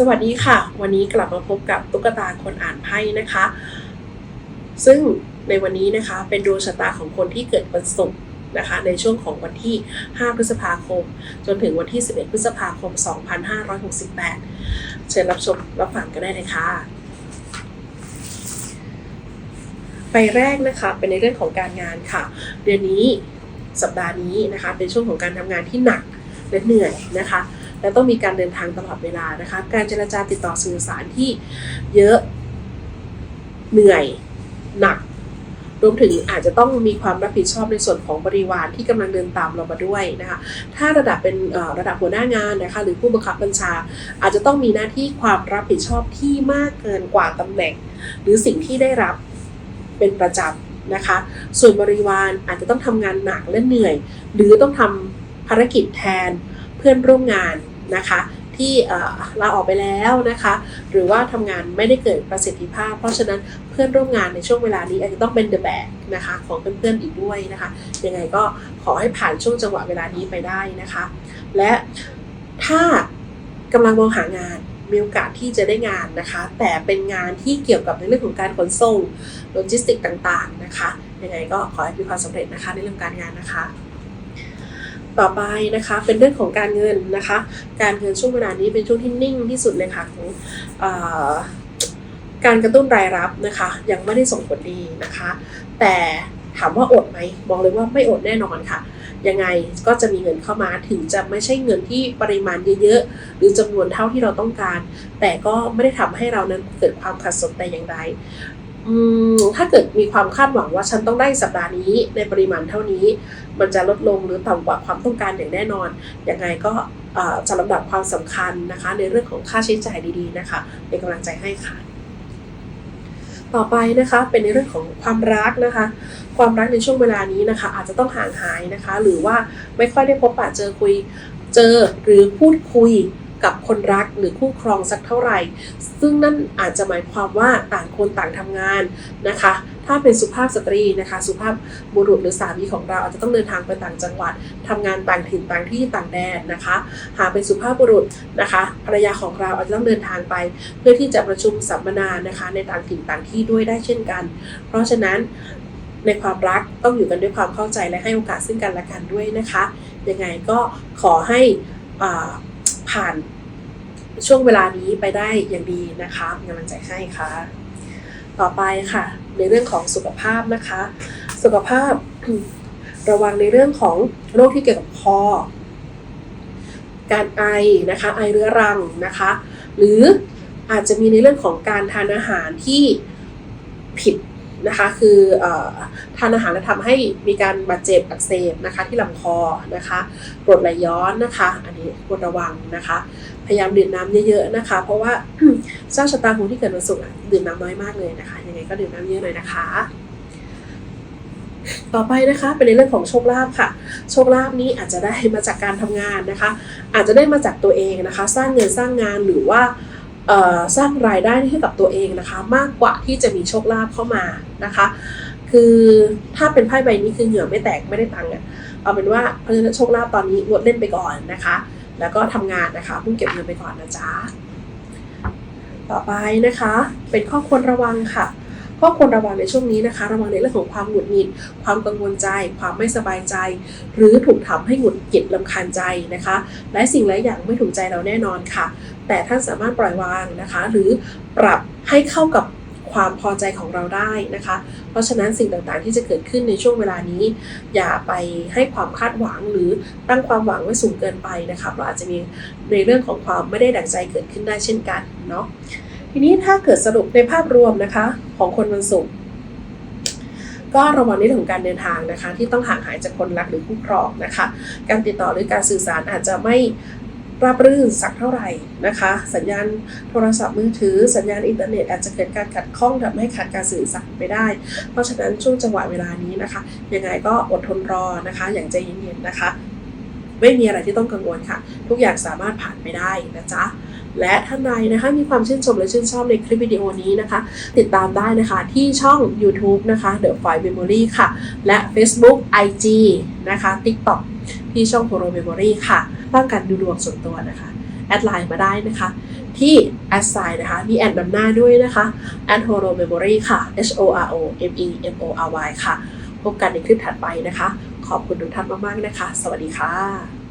สวัสดีค่ะ วันนี้กลับมาพบกับตุ๊กตาคนอ่านไพ่นะคะ ซึ่งในวันนี้นะคะเป็นดวงชะตาของคนที่เกิดวันศุกร์นะคะ ในช่วงของวันที่ 5 พฤษภาคม จนถึงวันที่ 11 พฤษภาคม 2568 เชิญรับชมรับฟังกันได้เลยค่ะไปแรกนะคะเป็นในเรื่องของการงานค่ะ เดือนนี้สัปดาห์นี้นะคะ เป็นช่วงของการทำงานที่หนักและเหนื่อยนะคะ และต้องมีการเดินทางตลอดเวลานะคะ การเจรจาติดต่อสื่อสารที่เยอะเหนื่อยหนัก รวมถึงอาจจะต้องมีความรับผิดชอบในส่วนของบริวารที่กำลังเดินตามเรามาด้วยนะคะ ถ้าระดับเป็นระดับหัวหน้างานนะคะ หรือผู้บังคับบัญชา อาจจะต้องมีหน้าที่ความรับผิดชอบที่มากเกินกว่าตำแหน่ง หรือสิ่งที่ได้รับเป็นประจำนะคะ ส่วนบริวารอาจจะต้องทำงานหนักและเหนื่อย หรือต้องทำภารกิจแทน เพื่อนร่วมงานนะคะที่เอ่อลาออกไปแล้วนะคะ หรือว่าทำงานไม่ได้เกิดประสิทธิภาพ เพราะฉะนั้นเพื่อนร่วมงานในช่วงเวลานี้อาจจะต้องเป็น the bag นะคะของเพื่อนๆอีกด้วยนะคะยังไงก็ขอให้ผ่านช่วงจังหวะเวลานี้ไปได้นะคะ และถ้ากำลังมองหางานมีโอกาสที่จะได้งานนะคะ แต่เป็นงานที่เกี่ยวกับในเรื่องของการขนส่งโลจิสติกต่างๆนะคะยังไงก็ขอให้มีความสำเร็จนะคะในเรื่องการงานนะคะ ต่อไปนะคะเป็นเรื่องของการเงินนะคะ การเงินช่วงเวลานี้เป็นช่วงที่นิ่งที่สุดเลยค่ะของอการกระตุ้นรายรับนะคะ ยังไม่ได้ส่งผลดีนะคะ แต่ถามว่าอดไหมบอกเลยว่าไม่อดแน่นอนค่ะ ยังไงก็จะมีเงินเข้ามาถึงจะไม่ใช่เงินที่ปริมาณเยอะๆ หรือจำนวนเท่าที่เราต้องการ แต่ก็ไม่ได้ทำให้เรานั้นเกิดความขัดสนแต่อย่างใด ถ้าเกิดมีความคาดหวังว่าฉันต้องได้สัปดาห์นี้ในปริมาณเท่านี้ มันจะลดลงหรือต่ำกว่าความต้องการอย่างแน่นอนยังไงก็จะลำดับความสำคัญนะคะ ในเรื่องของค่าใช้จ่ายดีๆนะคะ เป็นกำลังใจให้ค่ะต่อไปนะคะเป็นในเรื่องของความรักนะคะ ความรักในช่วงเวลานี้นะคะ อาจจะต้องห่างหายนะคะ หรือว่าไม่ค่อยได้พบปะเจอคุยเจอหรือพูดคุย กับคนรักหรือคู่ครองสักเท่าไหร่ ซึ่งนั่นอาจจะหมายความว่าต่างคนต่างทำงานนะคะ ถ้าเป็นสุภาพสตรีนะคะ สุภาพบุรุษหรือสามีของเราอาจจะต้องเดินทางไปต่างจังหวัดทำงานต่างถิ่นต่างที่ต่างแดนนะคะ หากเป็นสุภาพบุรุษนะคะภรรยาของเราอาจจะต้องเดินทางไป เพื่อที่จะประชุมสัมมนานะคะ ในต่างถิ่นต่างที่ด้วยได้เช่นกัน เพราะฉะนั้นในความรักต้องอยู่กันด้วยความเข้าใจและให้โอกาสซึ่งกันและกันด้วยนะคะ ยังไงก็ขอให้อ่า ผ่านช่วงเวลานี้ไปได้อย่างดีนะคะเป็นกำลังใจให้ค่ะ ต่อไปค่ะ ในเรื่องของสุขภาพนะคะ สุขภาพระวังในเรื่องของโรคที่เกี่ยวกับคอ การไอนะคะไอเรื้อรังนะคะ หรืออาจจะมีในเรื่องของการทานอาหารที่ผิด นะคะคืออทานอาหารแล้วทำให้มีการบาดเจ็บอักเสบนะคะที่ลำคอนะคะกรดไหลย้อนนะคะ อันนี้ควรระวังนะคะ พยายามดื่มน้ำเยอะๆนะคะ เพราะว่าเจ้าชะตาของที่เกิดวันศุกร์ดื่มน้ำน้อยมากเลยนะคะยังไงก็ดื่มน้ำเยอะหน่อยนะคะ ต่อไปนะคะเป็นในเรื่องของโชคลาภค่ะ โชคลาภนี้อาจจะได้มาจากการทำงานนะคะ อาจจะได้มาจากตัวเองนะคะ สร้างเงินสร้างงานหรือว่า สร้างรายได้ให้กับตัวเองนะคะ มากกว่าที่จะมีโชคลาภเข้ามานะคะ คือถ้าเป็นไพ่ใบนี้คือเหงื่อไม่แตกไม่ได้ตังค์อะเอาเป็นว่าเพราะฉะนั้นโชคลาภตอนนี้งดเล่นไปก่อนนะคะ แล้วก็ทำงานนะคะเพิ่งเก็บเงินไปก่อนนะจ๊ะต่อไปนะคะ เป็นข้อควรระวังค่ะ ข้อควรระวังในช่วงนี้นะคะ ระวังในเรื่องของความหงุดหงิด ความกังวลใจ ความไม่สบายใจ หรือถูกทำให้หงุดหงิดลำคาญใจนะคะ และสิ่งหลายอย่างไม่ถูกใจเราแน่นอนค่ะ แต่ท่านสามารถปล่อยวางนะคะ หรือปรับให้เข้ากับความพอใจของเราได้นะคะ เพราะฉะนั้นสิ่งต่างๆที่จะเกิดขึ้นในช่วงเวลานี้ อย่าไปให้ความคาดหวังหรือตั้งความหวังไว้สูงเกินไปนะคะเราอาจจะมีในเรื่องของความไม่ได้ดั่งใจเกิดขึ้นได้เช่นกันเนาะ ทีนี้ถ้าเกิดสรุปในภาพรวมนะคะ ของคนวันศุกร์ก็ระวังในเรื่องของการเดินทางนะคะ ที่ต้องห่างหายจากคนรักหรือคู่ครองนะคะ การติดต่อหรือการสื่อสารอาจจะไม่ราบรื่นสักเท่าไหร่นะคะ สัญญาณโทรศัพท์มือถือ สัญญาณอินเทอร์เน็ตอาจจะเกิดการขัดข้องทำให้ขาดการสื่อสารไปได้ เพราะฉะนั้นช่วงจังหวะเวลานี้นะคะ ยังไงก็อดทนรอนะคะ อย่างใจเย็นๆนะคะ ไม่มีอะไรที่ต้องกังวลค่ะ ทุกอย่างสามารถผ่านไปได้นะจ๊ะ และท่านใดนะคะมีความชื่นชมและชื่นชอบในคลิปวิดีโอนี้นะคะ ติดตามได้นะคะที่ช่อง YouTube นะคะ The File Memory ค่ะ และ Facebook IG นะคะ TikTok ที่ช่อง Poro Memory ค่ะต้องการดูดวงส่วนตัวนะคะแอดไลน์มาได้นะคะ ที่ assign นะคะ มีแอดนำหน้าด้วยนะคะ at horo memory ค่ะ h o r o m e m o r y ค่ะ พบกันในคลิปถัดไปนะคะ ขอบคุณทุกท่านมาก ๆ นะคะ สวัสดีค่ะ